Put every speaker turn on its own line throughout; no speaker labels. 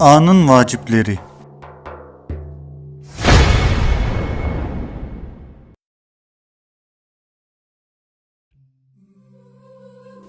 Anın vacipleri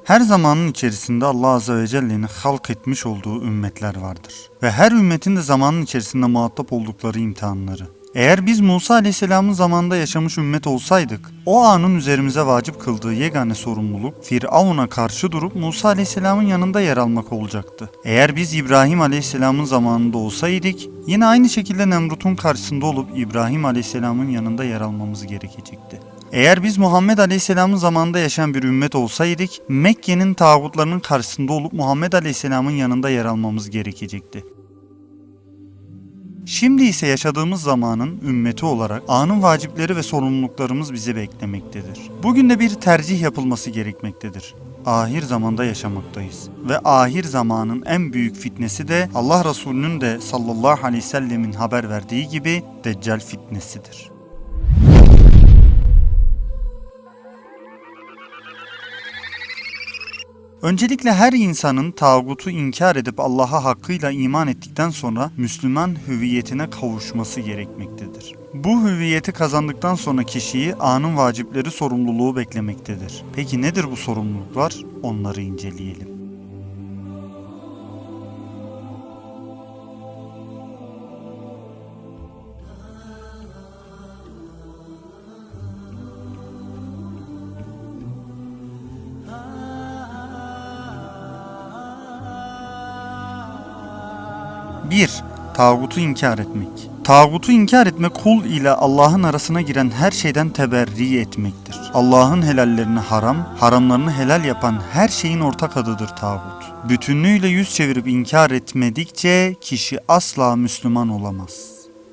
Her zamanın içerisinde Allah Azze ve Celle'nin halk etmiş olduğu ümmetler vardır. Ve her ümmetin de zamanın içerisinde muhatap oldukları imtihanları. Eğer biz Musa Aleyhisselam'ın zamanında yaşamış ümmet olsaydık, o anın üzerimize vacip kıldığı yegane sorumluluk Firavun'a karşı durup Musa Aleyhisselam'ın yanında yer almak olacaktı. Eğer biz İbrahim Aleyhisselam'ın zamanında olsaydık, yine aynı şekilde Nemrut'un karşısında olup İbrahim Aleyhisselam'ın yanında yer almamız gerekecekti. Eğer biz Muhammed Aleyhisselam'ın zamanında yaşayan bir ümmet olsaydık, Mekke'nin tağutlarının karşısında olup Muhammed Aleyhisselam'ın yanında yer almamız gerekecekti. Şimdi ise yaşadığımız zamanın ümmeti olarak anın vacipleri ve sorumluluklarımız bizi beklemektedir. Bugün de bir tercih yapılması gerekmektedir. Ahir zamanda yaşamaktayız ve ahir zamanın en büyük fitnesi de Allah Resulü'nün de sallallahu aleyhi ve sellemin haber verdiği gibi Deccal fitnesidir. Öncelikle her insanın tağutu inkar edip Allah'a hakkıyla iman ettikten sonra Müslüman hüviyetine kavuşması gerekmektedir. Bu hüviyeti kazandıktan sonra kişiyi anın vacipleri sorumluluğu beklemektedir. Peki nedir bu sorumluluklar? Onları inceleyelim. Bir, Tağutu inkar etmek. Tağutu inkar etmek kul ile Allah'ın arasına giren her şeyden teberri etmektir. Allah'ın helallerini haram, haramlarını helal yapan her şeyin ortak adıdır tağut. Bütünlüğüyle yüz çevirip inkar etmedikçe kişi asla Müslüman olamaz.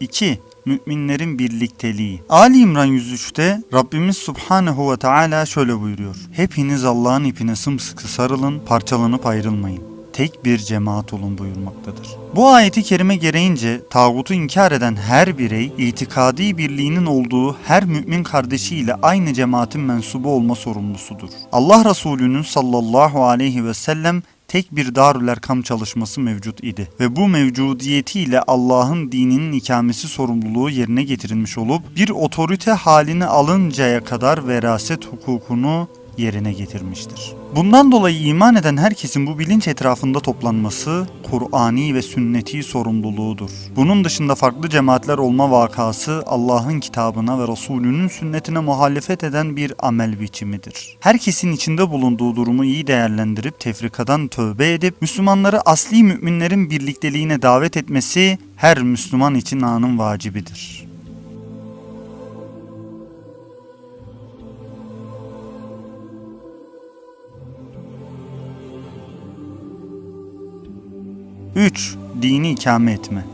2. Müminlerin birlikteliği. Ali İmran 103'te Rabbimiz Subhanehu ve Teala şöyle buyuruyor. Hepiniz Allah'ın ipine sımsıkı sarılın, parçalanıp ayrılmayın tek bir cemaat olun buyurmaktadır. Bu ayeti kerime gereğince tağutu inkar eden her birey itikadi birliğinin olduğu her mümin kardeşiyle aynı cemaatin mensubu olma sorumlusudur. Allah Resulü'nün sallallahu aleyhi ve sellem tek bir Darül Erkam çalışması mevcut idi ve bu mevcudiyetiyle Allah'ın dininin ikamesi sorumluluğu yerine getirilmiş olup bir otorite halini alıncaya kadar veraset hukukunu yerine getirmiştir. Bundan dolayı iman eden herkesin bu bilinç etrafında toplanması Kur'ani ve sünneti sorumluluğudur. Bunun dışında farklı cemaatler olma vakası Allah'ın kitabına ve Resulünün sünnetine muhalefet eden bir amel biçimidir. Herkesin içinde bulunduğu durumu iyi değerlendirip tefrikadan tövbe edip Müslümanları asli müminlerin birlikteliğine davet etmesi her Müslüman için anın vacibidir. 3. Dini ikame etme.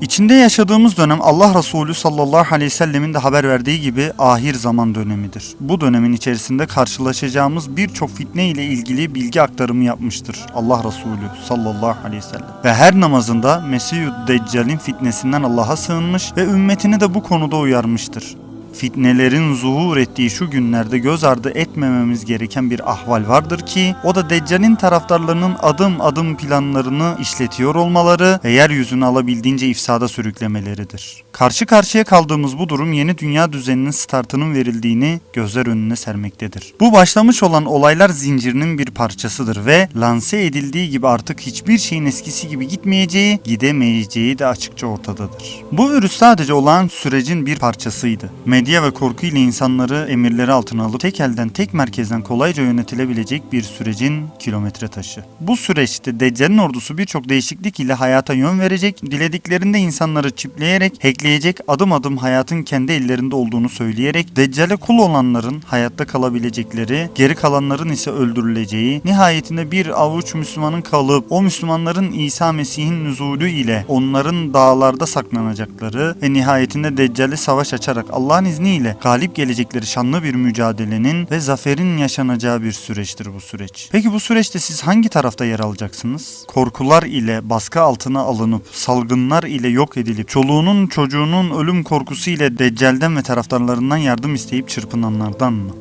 İçinde yaşadığımız dönem Allah Resulü sallallahu aleyhi ve sellemin de haber verdiği gibi ahir zaman dönemidir. Bu dönemin içerisinde karşılaşacağımız birçok fitne ile ilgili bilgi aktarımı yapmıştır Allah Resulü sallallahu aleyhi ve sellem. Ve her namazında Mesih-ü Deccal'in fitnesinden Allah'a sığınmış ve ümmetini de bu konuda uyarmıştır fitnelerin zuhur ettiği şu günlerde göz ardı etmememiz gereken bir ahval vardır ki o da Deccal'in taraftarlarının adım adım planlarını işletiyor olmaları ve yeryüzünü alabildiğince ifsada sürüklemeleridir. Karşı karşıya kaldığımız bu durum yeni dünya düzeninin startının verildiğini gözler önüne sermektedir. Bu başlamış olan olaylar zincirinin bir parçasıdır ve lanse edildiği gibi artık hiçbir şeyin eskisi gibi gitmeyeceği, gidemeyeceği de açıkça ortadadır. Bu virüs sadece olan sürecin bir parçasıydı. Medya ve korku ile insanları emirleri altına alıp tek elden tek merkezden kolayca yönetilebilecek bir sürecin kilometre taşı. Bu süreçte Deccal'in ordusu birçok değişiklik ile hayata yön verecek, dilediklerinde insanları çipleyerek, hackleyecek, adım adım hayatın kendi ellerinde olduğunu söyleyerek Deccal'e kul olanların hayatta kalabilecekleri, geri kalanların ise öldürüleceği, nihayetinde bir avuç Müslümanın kalıp o Müslümanların İsa Mesih'in nüzulü ile onların dağlarda saklanacakları ve nihayetinde Deccal'e savaş açarak Allah'ın izniyle galip gelecekleri şanlı bir mücadelenin ve zaferin yaşanacağı bir süreçtir bu süreç. Peki bu süreçte siz hangi tarafta yer alacaksınız? Korkular ile baskı altına alınıp salgınlar ile yok edilip çoluğunun çocuğunun ölüm korkusu ile Deccal'den ve taraftarlarından yardım isteyip çırpınanlardan mı?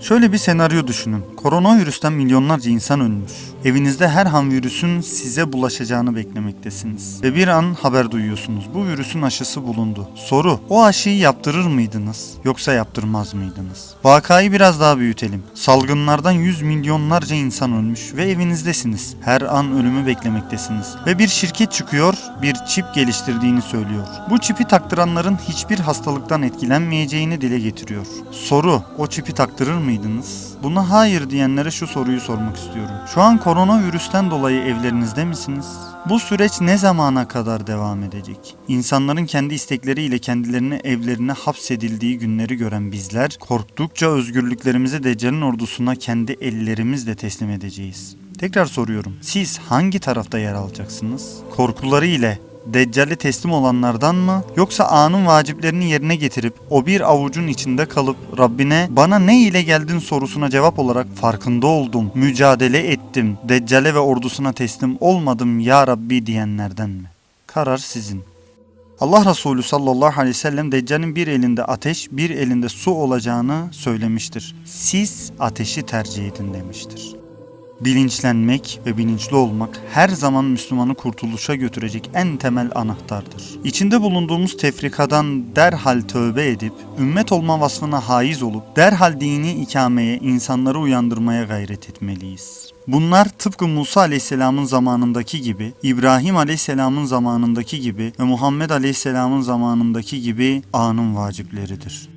Şöyle bir senaryo düşünün. Koronavirüsten milyonlarca insan ölmüş. Evinizde her an virüsün size bulaşacağını beklemektesiniz. Ve bir an haber duyuyorsunuz. Bu virüsün aşısı bulundu. Soru, o aşıyı yaptırır mıydınız? Yoksa yaptırmaz mıydınız? Vakayı biraz daha büyütelim. Salgınlardan yüz milyonlarca insan ölmüş ve evinizdesiniz. Her an ölümü beklemektesiniz. Ve bir şirket çıkıyor, bir çip geliştirdiğini söylüyor. Bu çipi taktıranların hiçbir hastalıktan etkilenmeyeceğini dile getiriyor. Soru, o çipi taktırır mıydınız? Buna hayır diyenlere şu soruyu sormak istiyorum. Şu an koronavirüsten dolayı evlerinizde misiniz? Bu süreç ne zamana kadar devam edecek? İnsanların kendi istekleriyle kendilerini evlerine hapsedildiği günleri gören bizler korktukça özgürlüklerimizi Deccal'in ordusuna kendi ellerimizle teslim edeceğiz. Tekrar soruyorum. Siz hangi tarafta yer alacaksınız? Korkuları ile Deccal'e teslim olanlardan mı yoksa anın vaciplerini yerine getirip o bir avucun içinde kalıp Rabbine bana ne ile geldin sorusuna cevap olarak farkında oldum, mücadele ettim, Deccal'e ve ordusuna teslim olmadım ya Rabbi diyenlerden mi? Karar sizin. Allah Resulü sallallahu aleyhi ve sellem Deccal'in bir elinde ateş, bir elinde su olacağını söylemiştir. Siz ateşi tercih edin demiştir. Bilinçlenmek ve bilinçli olmak her zaman Müslümanı kurtuluşa götürecek en temel anahtardır. İçinde bulunduğumuz tefrikadan derhal tövbe edip, ümmet olma vasfına haiz olup, derhal dini ikameye, insanları uyandırmaya gayret etmeliyiz. Bunlar tıpkı Musa Aleyhisselam'ın zamanındaki gibi, İbrahim Aleyhisselam'ın zamanındaki gibi ve Muhammed Aleyhisselam'ın zamanındaki gibi anın vacipleridir.